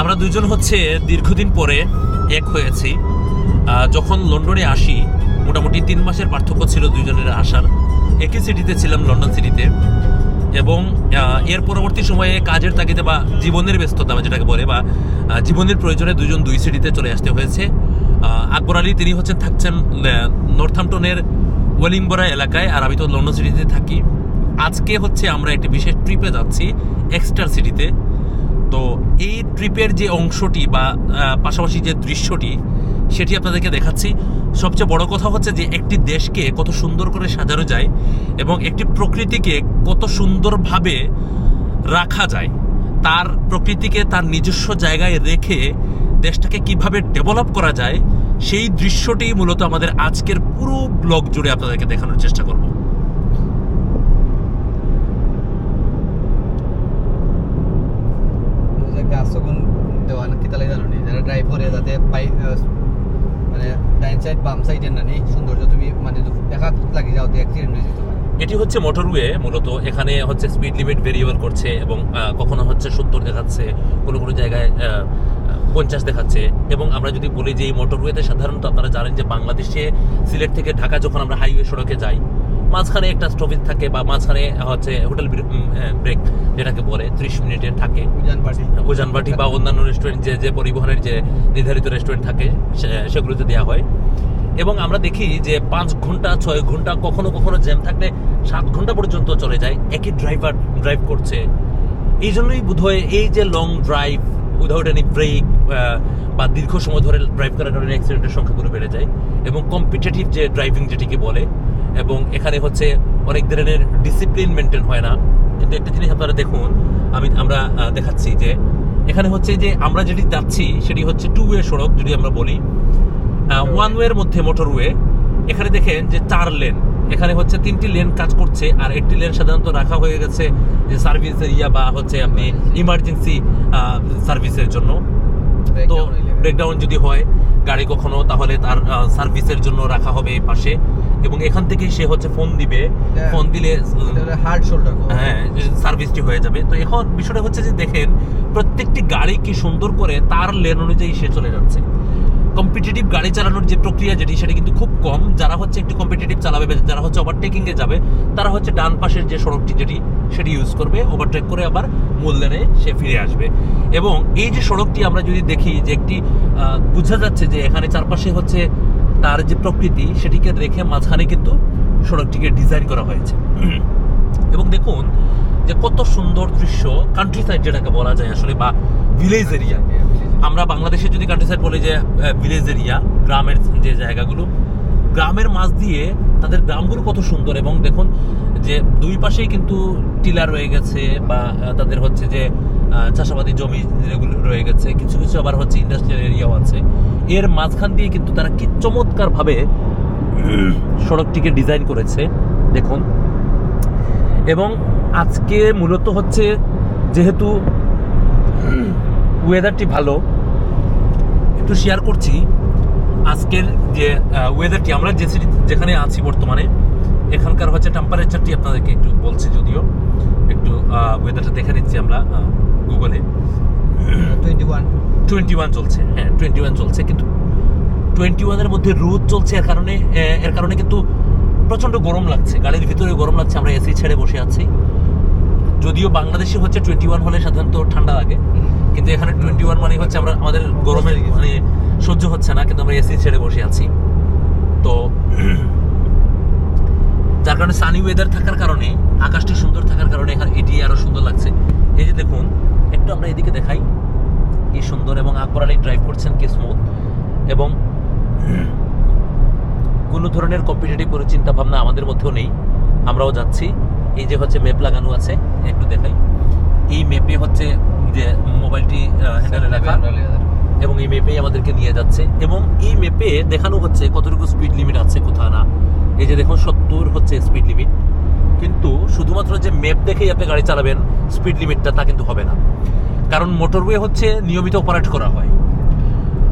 আমরা দুজন হচ্ছে দীর্ঘদিন পরে এক হয়েছি। যখন লন্ডনে আসি, মোটামুটি তিন মাসের পার্থক্য ছিল দুজনের আসার। একই সিটিতে ছিলাম, লন্ডন সিটিতে এবং এর পরবর্তী সময়ে কাজের তাগিদে বা জীবনের ব্যস্ততা যেটাকে বলে, বা জীবনের প্রয়োজনে দুজন দুই সিটিতে চলে আসতে হয়েছে। আকবর আলী, তিনি হচ্ছেন থাকছেন নর্থহ্যাম্পটনের ওয়েলিংবরা এলাকায়, আর আমি তো লন্ডন সিটিতে থাকি। আজকে হচ্ছে আমরা একটি বিশেষ ট্রিপে যাচ্ছি, এক্সটার সিটিতে তো এই ট্রিপের যে অংশটি বা পাশাপাশি যে দৃশ্যটি, সেটি আপনাদেরকে দেখাচ্ছি। সবচেয়ে বড় কথা হচ্ছে যে একটি দেশকে কত সুন্দর করে সাজানো যায় এবং একটি প্রকৃতিকে কত সুন্দরভাবে রাখা যায়। তার প্রকৃতিকে তার নিজস্ব জায়গায় রেখে দেশটাকে কীভাবে ডেভেলপ করা যায়, সেই দৃশ্যটি মূলত আমাদের আজকের পুরো ব্লগ জুড়ে আপনাদেরকে দেখানোর চেষ্টা করব। তখন দেওয়া না কিতালাই জানো নি যারা ড্রাইভ করে যাতে পাই মানে ডাইন সাইড বাম সাইডের না নেই, সৌন্দর্য তুমি মানে দেখা লাগি যাও অ্যাক্সিডেন্ট হয়ে যেতে এটি হচ্ছে মোটরওয়ে, মূলত এখানে হচ্ছে স্পিড লিমিট ভেরিয়েবল করছে এবং কখনো হচ্ছে সত্তর দেখাচ্ছে, কোনো কোনো জায়গায় পঞ্চাশ দেখাচ্ছে। এবং আমরা যদি বলি যে এই মোটরওয়েতে সাধারণত আপনারা জানেন যে বাংলাদেশে সিলেট থেকে ঢাকা যখন আমরা হাইওয়ে সড়কে যাই মাঝখানে একটা স্টপেজ থাকে বা মাঝখানে হচ্ছে হোটেল ব্রেক যেটাকে বলে ত্রিশ মিনিটের থাকে। উজানবাটি। বা অন্যান্য রেস্টুরেন্ট যে যে পরিবহনের যে নির্ধারিত রেস্টুরেন্ট থাকে সেগুলোতে দেওয়া হয়। এবং আমরা দেখি যে পাঁচ ঘণ্টা ছয় ঘণ্টা কখনো কখনো জ্যাম থাকলে সাত ঘণ্টা পর্যন্ত চলে যায় একই ড্রাইভার ড্রাইভ করছে। এই জন্যই বোধহয় এই যে long drive without any break বা দীর্ঘ সময় ধরে ড্রাইভ করার কারণে অ্যাক্সিডেন্টের সংখ্যাগুলো বেড়ে যায় এবং কম্পিটিটিভ যে ড্রাইভিং যেটিকে বলে এবং এখানে হচ্ছে অনেক ধরনের ডিসিপ্লিন মেনটেন হয় না। কিন্তু একটা জিনিস আপনারা দেখুন আমি আমরা দেখাচ্ছি যে এখানে হচ্ছে যে আমরা যেটি যাচ্ছি সেটি হচ্ছে টু ওয়ে সড়ক যদি আমরা বলি। ওয়ান ওয়ের মধ্যে মোটরওয়ে এখানে দেখেন যে চার লেন এখানে হচ্ছে তিনটি লেন কাজ করছে আর একটি লেন সাধারণত রাখা হয়ে গেছে যে সার্ভিস এরিয়া বা হচ্ছে আপনি ইমার্জেন্সি সার্ভিসের জন্য। তো ব্রেকডাউন যদি হয় গাড়ি কখনো তাহলে তার সার্ভিসের জন্য রাখা হবে এই পাশে। এবং এখান থেকেই সে হচ্ছে ফোন দিবে। হ্যাঁ। ফোন দিলে হার্ড শোল্ডার হ্যাঁ সার্ভিসটি হয়ে যাবে। তো এখন বিষয়টা হচ্ছে যে দেখেন প্রত্যেকটি গাড়ি কি সুন্দর করে তার লেন অনুযায়ী সে চলে যাচ্ছে। কম্পিটিটিভ গাড়ি চালানোর যে প্রক্রিয়া যেটি সেটা কিন্তু খুব কম। যারা হচ্ছে একটু কম্পিটিটিভ চালাবে যারা হচ্ছে ওভারটেকিং এ যাবে তারা হচ্ছে ডান পাশের যে সড়কটি যেটি সেটি ইউজ করবে ওভারটেক করে আবার মূল লেনে সে ফিরে আসবে। এবং এই যে সড়কটি আমরা যদি দেখি যে একটি বোঝা যাচ্ছে যে এখানে চারপাশে হচ্ছে তার যে প্রকৃতি, সেটিকে রেখে মাঝখানে কিন্তু সড়কটিকে ডিজাইন করা হয়েছে। এবং দেখুন যে কত সুন্দর দৃশ্য কান্ট্রি সাইড যেটাকে বলা যায় আসলে, বা ভিলেজ এরিয়া আমরা বাংলাদেশে যদি কান্ট্রি সাইড বলি যে ভিলেজ এরিয়া গ্রামের যে জায়গাগুলো, গ্রামের মাঝ দিয়ে তাদের গ্রামগুলো কত সুন্দর। এবং দেখুন যে দুই পাশেই কিন্তু টিলা রয়ে গেছে, বা তাদের হচ্ছে যে চাষাবাদি জমি যেগুলো রয়ে গেছে, কিছু কিছু আবার হচ্ছে ইন্ডাস্ট্রিয়াল এরিয়াও আছে। এর মাঝখান দিয়ে কিন্তু তারা কি চমৎকারভাবে সড়কটিকে ডিজাইন করেছে, দেখুন। এবং আজকে মূলত হচ্ছে যেহেতু ওয়েদারটি ভালো, একটু শেয়ার করছি। আজকের যে ওয়েদারটি আমরা যে city- যেখানে আছি বর্তমানে, এখানকার হচ্ছে টেম্পারেচারটি আপনাদেরকে একটু বলছি যদিও। একটু ওয়েদারটা দেখে নিচ্ছি আমরা গুগলে টোয়েন্টি ওয়ান টোয়েন্টি ওয়ান চলছে হ্যাঁ টোয়েন্টি ওয়ান চলছে কিন্তু টোয়েন্টি ওয়ানের মধ্যে রোদ চলছে এর কারণে এর কারণে কিন্তু প্রচণ্ড গরম লাগছে গাড়ির ভিতরে গরম লাগছে আমরা এসি ছেড়ে বসে আছি। যদিও বাংলাদেশে হচ্ছে টোয়েন্টি ওয়ান হলে সাধারণত ঠান্ডা লাগে কিন্তু এখানে টোয়েন্টি ওয়ান মানে হচ্ছে আমরা আমাদের গরমের মানে সহ্য হচ্ছে না কিন্তু আমরা এসি ছেড়ে বসে আছি। তো যার কারণে সানি ওয়েদার থাকার কারণে আকাশটি সুন্দর থাকার কারণে এখানে এটি আরও সুন্দর লাগছে। এই যে দেখুন একটু আমরা এদিকে দেখাই। কি সুন্দর এবং আকবর আলী ড্রাইভ করছেন কি স্মুথ এবং কোনো ধরনের কম্পিটিটিভ কোনো চিন্তা ভাবনা আমাদের মধ্যেও নেই। আমরাও যাচ্ছি। এই যে হচ্ছে ম্যাপ লাগানো আছে একটু দেখাই। এই ম্যাপে হচ্ছে যে মোবাইলটি হ্যান্ডেলে রাখা। এবং এই ম্যাপেই আমাদেরকে নিয়ে যাচ্ছে। এবং এই ম্যাপে দেখানো হচ্ছে কতটুকু স্পিড লিমিট আছে কোথাও না। এই যে দেখুন, সত্তর হচ্ছে স্পিড লিমিট কিন্তু শুধুমাত্র যে ম্যাপ দেখেই আপনি গাড়ি চালাবেন স্পিড লিমিটটা তা কিন্তু হবে না। কারণ মোটরওয়ে হচ্ছে নিয়মিত অপারেট করা হয়।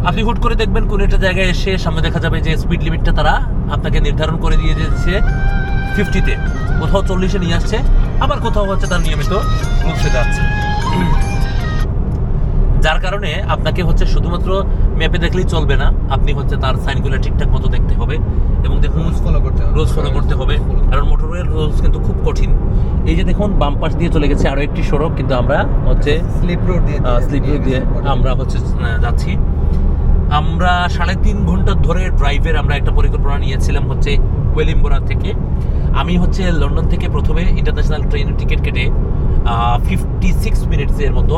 আপনি হুট করে দেখবেন কোন একটা জায়গায় এসে সামনে দেখা যাবে যে স্পিড লিমিটটা তারা আপনাকে নির্ধারণ করে দিয়ে দিয়েছে ফিফটিতে কোথাও চল্লিশে নিয়ে আসছে, আবার কোথাও হচ্ছে তার নিয়মিত রুলসে যাচ্ছে। যার কারণে আপনাকে হচ্ছে শুধুমাত্র ম্যাপে দেখলেই চলবে না, আপনি হচ্ছে তার সাইনগুলো ঠিকঠাক মতো দেখতে হবে। এবং দেখুন ফলো করতে হবে। রোজ ফলো করতে হবে। কারণ মোটরওয়ের রুলস কিন্তু খুব কঠিন। এই যে দেখুন বাম পাশ দিয়ে চলে গেছে আরও একটি সড়ক কিন্তু আমরা হচ্ছে স্লিপ রোড দিয়ে স্লিপ রোড দিয়ে আমরা হচ্ছে যাচ্ছি। আমরা সাড়ে তিন ঘণ্টা ধরে ড্রাইভের আমরা একটা পরিকল্পনা নিয়েছিলাম হচ্ছে ওয়েলিম্বোরা থেকে। আমি হচ্ছে লন্ডন থেকে প্রথমে ইন্টারন্যাশনাল ট্রেনের টিকিট কেটে ফিফটি সিক্স মিনিটসের মতো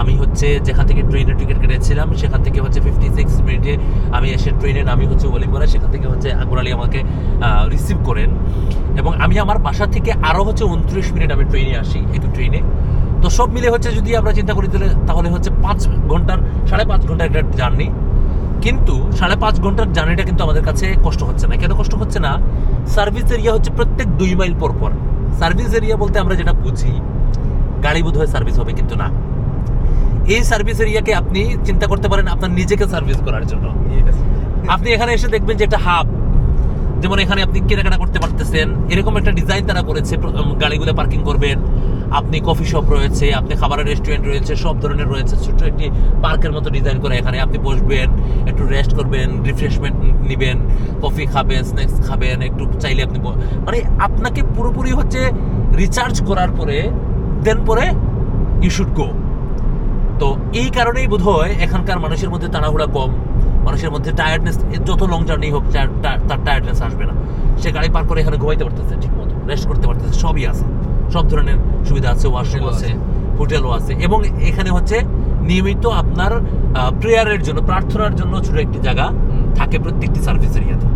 আমি হচ্ছে যেখান থেকে ট্রেনের টিকিট কেটেছিলাম, সেখান থেকে হচ্ছে ফিফটি সিক্স মিনিটে আমি এসে ট্রেনে নামি হচ্ছে ওয়েলিম্বোরা সেখান থেকে হচ্ছে আকবর আলী আমাকে রিসিভ করেন। এবং আমি আমার বাসা থেকে আরও হচ্ছে উনত্রিশ মিনিট আমি ট্রেনে আসি, একটু ট্রেনে। তো সব মিলে হচ্ছে যদি আমরা চিন্তা করি তাহলে তাহলে হচ্ছে পাঁচ ঘণ্টার, সাড়ে পাঁচ ঘণ্টার একটা জার্নি। কিন্তু সাড়ে পাঁচ ঘণ্টার জার্নিটা কিন্তু আমাদের কাছে কষ্ট হচ্ছে না। কেন কষ্ট হচ্ছে না? সার্ভিস এরিয়া হচ্ছে প্রত্যেক দুই মাইল পর পর। সার্ভিস এরিয়া বলতে আমরা যেটা বুঝি গাড়ি বোধ হয় সার্ভিস হবে কিন্তু না। এই সার্ভিস এরিয়াকে আপনি চিন্তা করতে পারেন আপনার নিজেকে সার্ভিস করার জন্য। আপনি এখানে এসে দেখবেন যে একটা হাব যেমন এখানে আপনি কেনাকাটা করতে পারতেছেন এরকম একটা ডিজাইন তারা করেছে গাড়িগুলো পার্কিং করবেন আপনি কফি শপ রয়েছে আপনি খাবারের রেস্টুরেন্ট রয়েছে সব ধরনের রয়েছে ছোট্ট একটি পার্কের মতো ডিজাইন করে এখানে আপনি বসবেন একটু রেস্ট করবেন রিফ্রেশমেন্ট নেবেন কফি খাবেন স্ন্যাক্স খাবেন একটু চাইলে আপনি মানে আপনাকে পুরোপুরি হচ্ছে রিচার্জ করার পরে দেন পরে ইউ শুড গো তো এই কারণেই বোধ হয় এখানকার মানুষের মধ্যে তাড়াহুড়া কম মানুষের মধ্যে টায়ার্ডনেস যত লং জার্নি হোক তার টায়ার্ডনেস আসবে না। সে গাড়ি পার করে এখানে ঘুমাইতে পারতেছে ঠিক মতো রেস্ট করতে পারতেছে সবই আছে। সব ধরনের সুবিধা আছে ওয়াশরুম আছে। হোটেলও আছে। এবং এখানে হচ্ছে নিয়মিত আপনার প্রেয়ারের জন্য প্রার্থনার জন্য ছোট একটি জায়গা থাকে প্রত্যেকটি সার্ভিস এরিয়াতে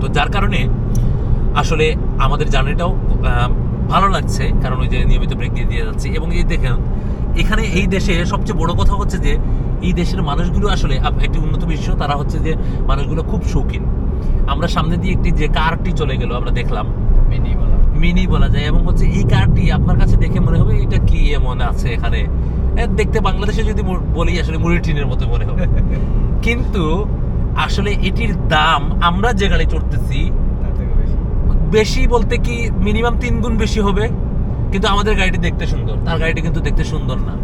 তো যার কারণে আসলে আমাদের জার্নিটাও ভালো লাগছে কারণ ওই যে নিয়মিত ব্রেক দিয়ে দিয়ে যাচ্ছি। এবং এই দেখেন এখানে এই দেশে সবচেয়ে বড় কথা হচ্ছে যে এই দেশের মানুষগুলো আসলে একটি উন্নত বিশ্ব তারা হচ্ছে যে মানুষগুলো খুব শৌখিন। আমরা সামনে দিয়ে একটি যে কারটি চলে গেল আমরা দেখলাম। মিনি বলা মিনি বলা যায় এবং হচ্ছে এই কারটি আপনার কাছে দেখে মনে হবে এটা কি এমন আছে এখানে? দেখতে বাংলাদেশে যদি বলি আসলে মুড়ির টিনের মতো মনে হবে। কিন্তু আসলে এটির দাম আমরা যে গাড়ি চড়তেছি বেশি। বেশি বলতে কি মিনিমাম তিন গুণ বেশি হবে? কিন্তু আমাদের গাড়িটি দেখতে সুন্দর। তার গাড়িটি কিন্তু দেখতে সুন্দর না।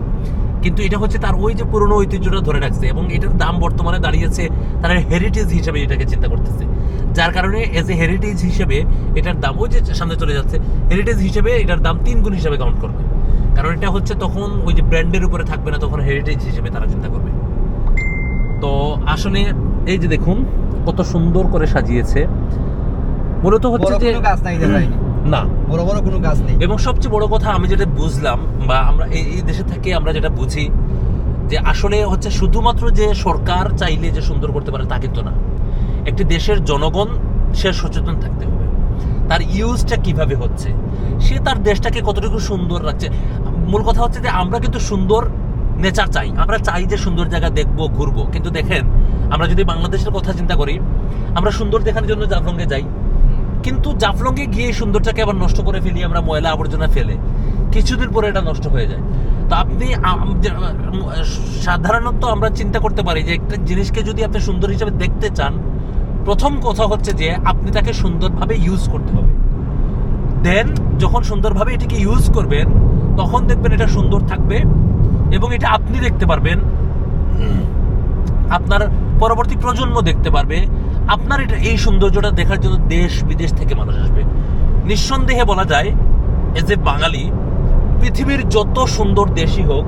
কিন্তু এটা হচ্ছে তার ওই যে পুরনো ঐতিহ্যটা ধরে রাখছে এবং এটার দাম বর্তমানে দাঁড়িয়েছে তারা হেরিটেজ হিসেবে এটাকে চিন্তা করতেছে। যার কারণে এজ এ হেরিটেজ হিসেবে এটার দাম ওই যে সামনে চলে যাচ্ছে হেরিটেজ হিসেবে এটার দাম তিন গুণ হিসেবে কাউন্ট করবে। কারণ এটা হচ্ছে তখন ওই যে ব্র্যান্ডের উপরে থাকবে না তখন হেরিটেজ হিসেবে তারা চিন্তা করবে। তো আসলে এই যে দেখুন কত সুন্দর করে সাজিয়েছে। মূলত হচ্ছে যে নাই না। বড় বড় কোনো গাছ নেই। এবং সবচেয়ে বড় কথা আমি যেটা বুঝলাম বা আমরা এই দেশে থেকে আমরা যেটা বুঝি যে আসলে হচ্ছে শুধুমাত্র যে সরকার চাইলে যে সুন্দর করতে পারে তা কিন্তু না। একটি দেশের জনগণ সে সচেতন থাকতে হবে। তার ইউজটা কীভাবে হচ্ছে? সে তার দেশটাকে কতটুকু সুন্দর রাখছে? মূল কথা হচ্ছে যে আমরা কিন্তু সুন্দর নেচার চাই। আমরা চাই যে সুন্দর জায়গা দেখব ঘুরবো। কিন্তু দেখেন আমরা যদি বাংলাদেশের কথা চিন্তা করি আমরা সুন্দর দেখানোর জন্য জাফলংয়ে যাই। কিন্তু জাফলংয়ে গিয়ে এই সৌন্দর্যটাকে আবার নষ্ট করে ফেলি, আমরা ময়লা আবর্জনা ফেলে। কিছুদিন পরে এটা নষ্ট হয়ে যায়। তো আপনি সাধারণত আমরা চিন্তা করতে পারি যে একটা জিনিসকে যদি আপনি সুন্দর হিসেবে দেখতে চান, প্রথম কথা হচ্ছে যে আপনি তাকে সুন্দরভাবে ইউজ করতে হবে। দেন যখন সুন্দরভাবে এটিকে ইউজ করবেন, তখন দেখবেন এটা সুন্দর থাকবে এবং এটা আপনি দেখতে পারবেন। আপনার পরবর্তী প্রজন্ম দেখতে পারবে আপনার এটা এই সৌন্দর্যটা দেখার জন্য দেশ বিদেশ থেকে মানুষ আসবে। নিঃসন্দেহে বলা যায় এজ এ বাঙালি, পৃথিবীর যত সুন্দর দেশই হোক,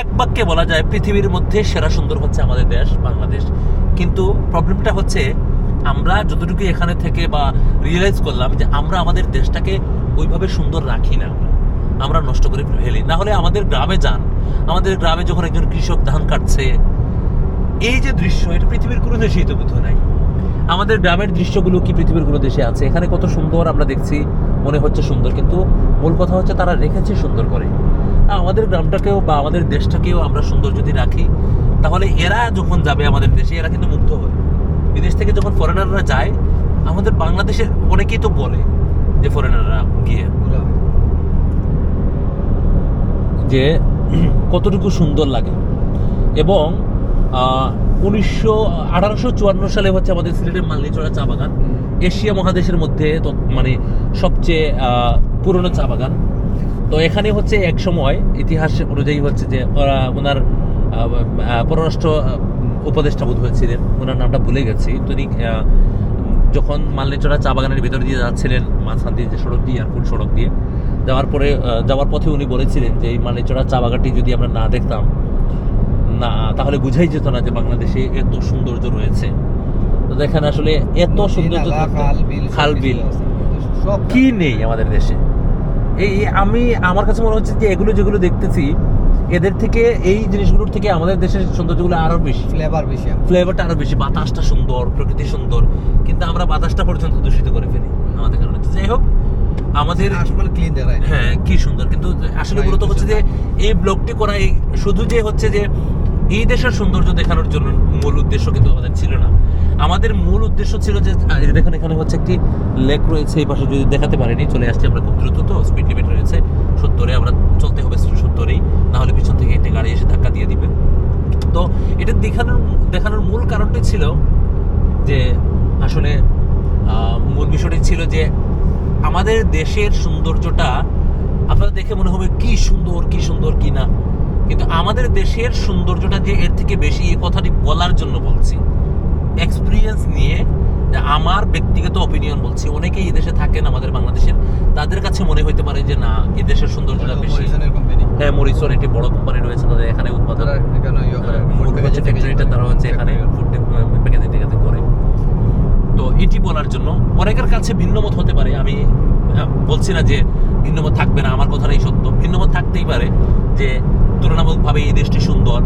এক বাক্যে বলা যায়, পৃথিবীর মধ্যে সেরা সুন্দর হচ্ছে আমাদের দেশ, বাংলাদেশ। কিন্তু প্রবলেমটা হচ্ছে, আমরা যতটুকু এখানে থেকে বা রিয়েলাইজ করলাম যে আমরা আমাদের দেশটাকে ওইভাবে সুন্দর রাখি না আমরা। নষ্ট করে ফেলি। না হলে আমাদের গ্রামে যান, আমাদের গ্রামে যখন একজন কৃষক ধান কাটছে, এই যে দৃশ্য, এটা পৃথিবীর কোনো দেশেই তো বোধ নাই। আমাদের গ্রামের দৃশ্যগুলো কি পৃথিবীর কোনো দেশে আছে? এখানে কত সুন্দর আমরা দেখছি, মনে হচ্ছে সুন্দর, কিন্তু মূল কথা হচ্ছে তারা রেখেছে সুন্দর করে। আমাদের গ্রামটাকেও বা আমাদের দেশটাকেও আমরা সুন্দর যদি রাখি, তাহলে এরা যখন যাবে আমাদের দেশে, এরা কিন্তু মুগ্ধ হবে। বিদেশ থেকে যখন ফরেনাররা যায়, আমাদের বাংলাদেশের অনেকেই তো বলে যে ফরেনাররা গিয়ে যে কতটুকু সুন্দর লাগে। এবং উনিশশো আঠারোশো চুয়ান্ন সালে হচ্ছে আমাদের সিলেটের মালনিচড়া চা বাগান। এশিয়া মহাদেশের মধ্যে মানে সবচেয়ে পুরনো চা বাগান। তো এখানে হচ্ছে এক সময় ইতিহাস অনুযায়ী হচ্ছে যে ওরা ওনার পররাষ্ট্র উপদেষ্টা বোধ হয়েছিলেন ওনার নামটা ভুলে গেছি। তিনি যখন মালনেচড়া চা বাগানের ভিতর দিয়ে যাচ্ছিলেন মাঝখান দিয়ে যে সড়ক দিয়ে এয়ারপোর্ট সড়ক দিয়ে যাওয়ার পরে যাওয়ার পথে উনি বলেছিলেন যে এই মালনেচড়া চা বাগানটি যদি আমরা না দেখতাম না তাহলে বুঝাই যেত না যে বাংলাদেশে এত সৌন্দর্য রয়েছে। তো দেখেন আসলে এত সৌন্দর্য খাল বিল কি নেই আমাদের দেশে? এই আমি আমার কাছে মনে হচ্ছে যে এগুলো যেগুলো দেখতেছি এদের থেকে এই জিনিসগুলোর থেকে আমাদের দেশের সৌন্দর্যগুলো আরও বেশি। ফ্লেভার বেশি ফ্লেভারটা আরও বেশি বাতাসটা সুন্দর প্রকৃতি সুন্দর কিন্তু আমরা বাতাসটা পর্যন্ত দূষিত করে ফেলি আমাদের কারণে। তো যাই হোক আমাদের আসলে ক্লিন দেখায় হ্যাঁ কি সুন্দর। কিন্তু আসলে মূলত হচ্ছে যে এই ব্লগটি করা শুধু যে হচ্ছে যে এই দেশের সৌন্দর্য দেখানোর জন্য মূল উদ্দেশ্য কিন্তু আমাদের ছিল না। আমাদের মূল উদ্দেশ্য ছিল যে দেখেন, এখানে হচ্ছে একটি লেক রয়েছে, এই পাশে যদি দেখাতে পারিনি, চলে আসছি আমরা খুব দ্রুত তো স্পিড লিমিট রয়েছে। সত্তরে আমরা চলতে হবে সত্তরেই, না হলে পিছন থেকে একটি গাড়ি এসে ধাক্কা দিয়ে দিবে। তো এটা দেখানোর দেখানোর মূল কারণটি ছিল যে, আসলে মূল বিষয়টি ছিল যে, আমাদের দেশের সৌন্দর্যটা আপনারা দেখে মনে হবে কি সুন্দর কি সুন্দর, কি না। কিন্তু আমাদের দেশের সৌন্দর্যটা যে এর থেকে বেশি এই কথাটি বলার জন্য বলছি। এক্সপিরিয়েন্স নিয়ে আমার ব্যক্তিগত অপিনিয়ন বলছি। অনেকেই এই দেশে থাকেন আমাদের বাংলাদেশের। তাদের কাছে মনে হইতে পারে যে না এই দেশের সৌন্দর্যটা বেশি। হ্যাঁ মরিসন একটি বড় কোম্পানি রয়েছে তাদের এখানে উৎপাদন। তারা ইয়ে করে, হচ্ছে ফ্যাক্টরিটা তারা হচ্ছে এখানে ফুড প্যাকেজিং টেকাজিং করে। তো এটি বলার জন্য অনেকের কাছে ভিন্নমত হতে পারে। আমি বলছি না যে ভিন্নমত থাকবে না আমার কথাটাই সত্য। ভিন্নমত থাকতেই পারে যে তুলনামূলকভাবে এই দেশটি সুন্দর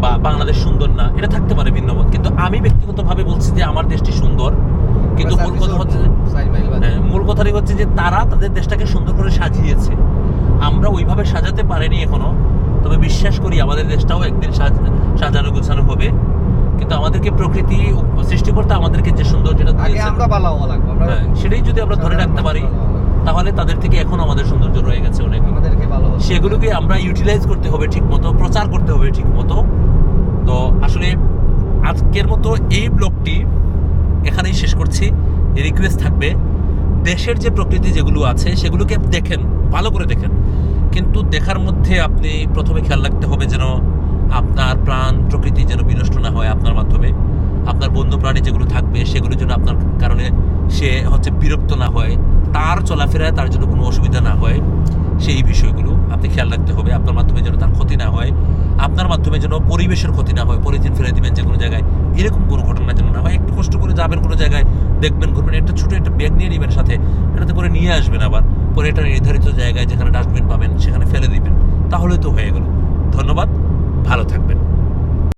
বা বাংলাদেশ সুন্দর না এটা থাকতে পারে ভিন্নমত। কিন্তু আমি ব্যক্তিগতভাবে বলছি যে আমার দেশটি সুন্দর কিন্তু মূল কথা হচ্ছে। হ্যাঁ, মূল কথাটাই হচ্ছে যে তারা তাদের দেশটাকে সুন্দর করে সাজিয়েছে। আমরা ওইভাবে সাজাতে পারিনি এখনও তবে বিশ্বাস করি আমাদের দেশটাও একদিন সাজ- সাজানো গোছানো হবে। কিন্তু আমাদেরকে প্রকৃতি সৃষ্টি করতে আমাদেরকে যে সৌন্দর্যটা আমরা লাগবে হ্যাঁ, সেটাই যদি আমরা ধরে রাখতে পারি। তাহলে তাদের থেকে এখন আমাদের সৌন্দর্য রয়ে গেছে অনেক। আমাদেরকে ভালো সেগুলোকে আমরা ইউটিলাইজ করতে হবে ঠিক মতো প্রচার করতে হবে ঠিক মতো তো আসলে আজকের মতো এই ব্লগটি এখানেই শেষ করছি। রিকোয়েস্ট থাকবে দেশের যে প্রকৃতি যেগুলো আছে সেগুলোকে দেখেন ভালো করে দেখেন। কিন্তু দেখার মধ্যে আপনি প্রথমে খেয়াল রাখতে হবে যেন আপনার প্রাণ প্রকৃতি যেন বিনষ্ট না হয় আপনার মাধ্যমে। আপনার বন্ধু প্রাণী যেগুলো থাকবে সেগুলো জন্য আপনার কারণে সে হচ্ছে বিরক্ত না হয়, তার চলাফেরায় তার জন্য কোনো অসুবিধা না হয়। সেই বিষয়গুলো আপনি খেয়াল রাখতে হবে, আপনার মাধ্যমে যেন তার ক্ষতি না হয়। আপনার মাধ্যমে যেন পরিবেশের ক্ষতি না হয়, পলিথিন ফেলে দিবেন যে কোনো জায়গায়। এরকম কোনো ঘটনা যেন না হয়। একটু কষ্ট করে যাবেন কোনো জায়গায়, দেখবেন ঘুরবেন, একটা ছোটো একটা ব্যাগ নিয়ে নেবেন সাথে। এটাতে করে নিয়ে আসবেন আবার। পরে এটা নির্ধারিত জায়গায় যেখানে ডাস্টবিন পাবেন, সেখানে ফেলে দিবেন। তাহলে তো হয়ে গেল। ধন্যবাদ, ভালো থাকবেন।